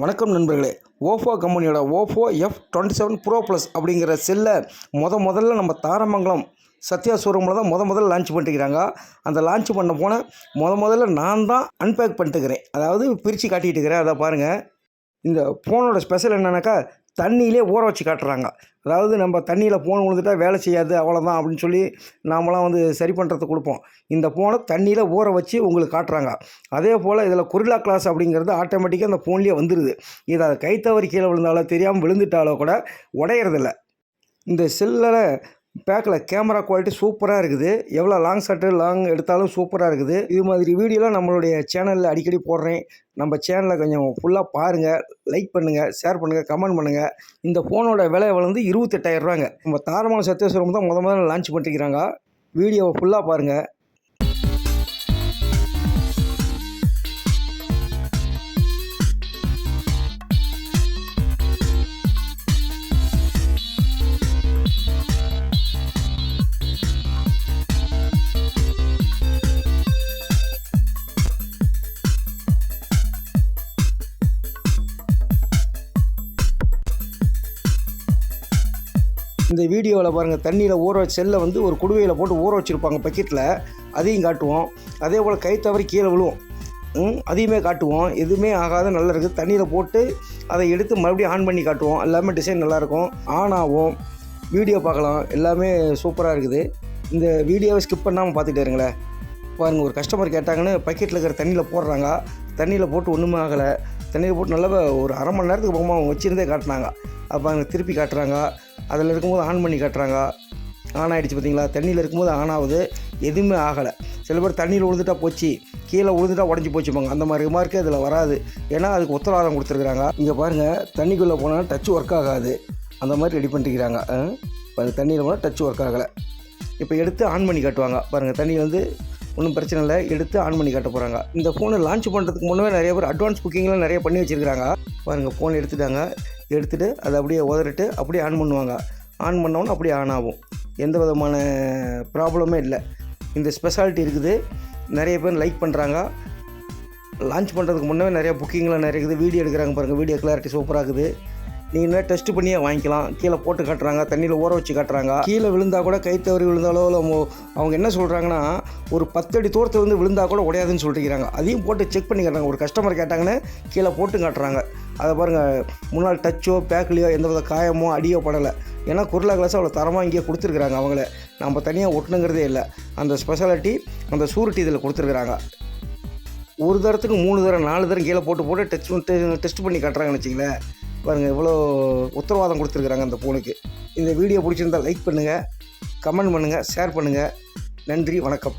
வணக்கம் நண்பர்களே. ஓஃபோ கம்பெனியோட Oppo F twenty seven pro plus அப்படிங்கிற செல்லை முத முதல்ல நம்ம தாரமங்கலம் சத்யா ஷோரூமில் தான் முத முதல்ல லான்ச் பண்ணிட்டுக்கிறாங்க அந்த லான்ச் பண்ண போன முத முதல்ல நான் தான் அன்பேக் பண்ணிட்டுக்கிறேன் அதாவது பிரித்து காட்டிகிட்டு இருக்கிறேன் அதை பாருங்கள் இந்த ஃபோனோட ஸ்பெஷல் என்னென்னாக்கா தண்ணியிலே ஊற வச்சு காட்டுறாங்க. அதாவது நம்ம தண்ணியில் ஃபோன் விழுந்துட்டா வேலை செய்யாது அவ்வளோதான் அப்படின்னு சொல்லி நாமலாம் வந்து சரி பண்ணுறதுக்கு கொடுப்போம். இந்த ஃபோனை தண்ணியில் ஊற வச்சு உங்களுக்கு காட்டுறாங்க. அதே போல் இதில் குரிலா கிளாஸ் அப்படிங்கிறது ஆட்டோமேட்டிக்காக அந்த ஃபோன்லேயே வந்துடுது இதை கைத்தவறி கீழே விழுந்தாலோ தெரியாமல் விழுந்துட்டாலோ கூட உடையிறதில்ல. இந்த செல்லில் பேக்கில் கேமரா குவாலிட்டி சூப்பராக இருக்குது. எவ்வளோ லாங் ஷாட்டு லாங் எடுத்தாலும் சூப்பராக இருக்குது. இது மாதிரி வீடியோலாம் நம்மளுடைய சேனலில் அடிக்கடி போடுறேன். நம்ம சேனலை கொஞ்சம் ஃபுல்லாக பாருங்கள் லைக் பண்ணுங்கள் ஷேர் பண்ணுங்கள் கமெண்ட் பண்ணுங்கள் இந்த ஃபோனோட விலை வந்து இருபத்தெட்டாயிரரூவாங்க நம்ம தாரமான சத்தியஸ்வரம் தான் முத முதல்ல லான்ச் பண்ணிக்கிறாங்க வீடியோவை ஃபுல்லாக பாருங்கள் இந்த வீடியோவில் பாருங்கள் தண்ணியில் ஊற வச்ச செல்லை வந்து ஒரு குடுவையில் போட்டு ஊற வச்சுருப்பாங்க பக்கெட்டில் அதையும் காட்டுவோம். அதே போல் கை தவறி கீழே விழுவும். ம், அதையுமே காட்டுவோம். எதுவுமே ஆகாத நல்லா இருக்குது தண்ணியில் போட்டு அதை எடுத்து மறுபடியும் ஆன் பண்ணி காட்டுவோம். எல்லாமே டிசைன் நல்லாயிருக்கும் ஆன் ஆகும். வீடியோ பார்க்கலாம். எல்லாமே சூப்பராக இருக்குது. இந்த வீடியோவை ஸ்கிப் பண்ணாமல் பார்த்துட்டே இருங்களேன். பாருங்கள் ஒரு கஸ்டமர் கேட்டாங்கன்னு பக்கெட்டில் இருக்கிற தண்ணியில் போடுறாங்க. தண்ணியில் போட்டு ஒன்றுமே ஆகலை. தண்ணியில் போட்டு நல்லா ஒரு அரை மணி நேரத்துக்கு போகும்போது அவங்க வச்சுருந்தே காட்டினாங்க. அப்போ அங்கே திருப்பி காட்டுறாங்க. அதில் இருக்கும்போது ஆன் பண்ணி காட்டுறாங்க. ஆன் ஆகிடுச்சு பார்த்தீங்களா? தண்ணியில் இருக்கும்போது ஆன் ஆகுது. எதுவுமே ஆகலை. சில பேர் தண்ணியில் விழுந்துட்டா போச்சு. கீழே விழுந்துட்டா உடஞ்சி போச்சுப்பாங்க அந்த மாதிரி மார்க்கு அதில் வராது. ஏன்னா அதுக்கு உத்தரவாதம் கொடுத்துருக்குறாங்க. இங்கே பாருங்கள் தண்ணிக்குள்ளே போனால் டச் ஒர்க் ஆகாது. அந்த மாதிரி ரெடி பண்ணிட்டுக்கிறாங்க பாருங்கள் தண்ணியில் போனால் டச் ஒர்க் ஆகலை. இப்போ எடுத்து ஆன் பண்ணி காட்டுவாங்க. பாருங்கள் தண்ணி வந்து ஒன்றும் பிரச்சனை இல்லை. எடுத்து ஆன் பண்ணி காட்ட போகிறாங்க. இந்த ஃபோனை லான்ச் பண்ணுறதுக்கு முன்னே நிறைய பேர் அட்வான்ஸ் புக்கிங்லாம் நிறைய பண்ணி வச்சுருக்காங்க பாருங்கள் ஃபோன் எடுத்துட்டாங்க. எடுத்துகிட்டு அதை அப்படியே உதறிட்டு அப்படியே ஆன் பண்ணுவாங்க. ஆன் பண்ணோன்னே அப்படியே ஆன் ஆகும். எந்த விதமான ப்ராப்ளமே இல்லை. இந்த ஸ்பெஷாலிட்டி இருக்குது. நிறைய பேர் லைக் பண்ணுறாங்க லான்ச் பண்ணுறதுக்கு முன்னே நிறைய புக்கிங்லாம் நிறைய இருக்குது. வீடியோ எடுக்கிறாங்க பாருங்கள் வீடியோ கிளாரிட்டி சூப்பராக இருக்குது. நீங்கள் என்ன டெஸ்ட் பண்ணியே வாங்கிக்கலாம். கீழே போட்டு காட்டுறாங்க. தண்ணியில் ஊற வச்சு காட்டுறாங்க. கீழே விழுந்தால் கூட கை தவறி விழுந்தாலோ இல்லை அவங்க என்ன சொல்கிறாங்கன்னா ஒரு பத்தடி தூரத்தில் வந்து விழுந்தால் கூட உடையாதுன்னு சொல்லிருக்கிறாங்க அதையும் போட்டு செக் பண்ணி காட்டுறாங்க. ஒரு கஸ்டமர் கேட்டாங்கன்னு கீழே போட்டு காட்டுறாங்க. அதை பாருங்கள் முன்னால் டச்சோ பேக்லேயோ எந்த வித காயமோ அடியோ படலை. ஏன்னா குருளா கிளாஸ் அவ்வளோ தரமாக இங்கே கொடுத்துருக்குறாங்க அவங்கள. நம்ம தனியாக ஒட்டணுங்கிறதே இல்லை. அந்த ஸ்பெஷாலிட்டி அந்த சூரிட்டி இதில் கொடுத்துருக்குறாங்க. ஒரு தரத்துக்கு மூணு தரம் நாலு தரம் கீழே போட்டு போட்டு டெஸ்ட் டெஸ்ட் பண்ணி காட்டுறாங்கன்னு வச்சிங்களேன் பாருங்கள் இவ்வளோ உத்தரவாதம் கொடுத்துருக்குறாங்க அந்த ஃபோனுக்கு இந்த வீடியோ பிடிச்சிருந்தால் லைக் பண்ணுங்கள் கமெண்ட் பண்ணுங்கள் ஷேர் பண்ணுங்கள் நன்றி வணக்கம்.